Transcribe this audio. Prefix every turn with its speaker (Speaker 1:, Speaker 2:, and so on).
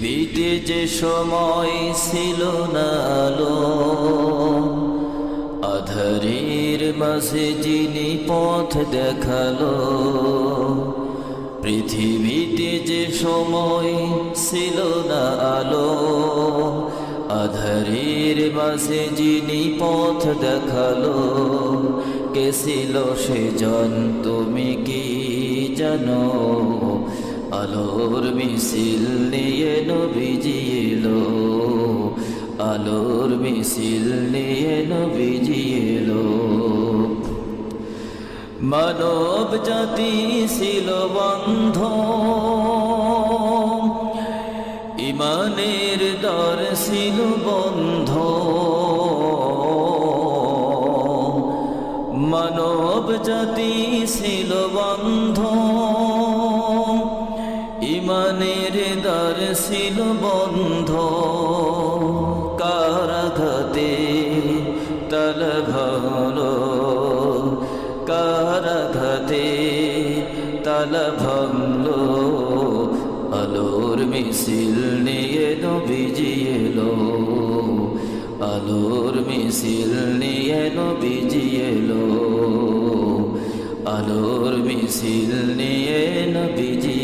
Speaker 1: পৃথিবীতে যে সময় ছিল না আলো, আধারের মাঝে যিনি পথ দেখাল পৃথিবীতে যে সময় ছিল না আলো, আধারের মাঝে যিনি পথ দেখাল, কে ছিল সে জন, তুমি কি জানো? আলোর মিছিল নিয়ে নবীজি এলো। আলোর মিছিল নিয়ে নবীজি এলো। মানব জাতি ছিল বন্ধ ইমানের দর ছিল বন্ধ মানব জাতি ছিল বন্ধ দ্বার ছিল বন্ধ। কারাঘাতে তাল ভালো কারাঘাতে তাল ভাঙলো। আলোর মিছিল নিয়ে নবীজি এলো। আলোর মিছিল নিয়ে নবীজি এলো। আলোর মিছিল নিয়ে নবীজি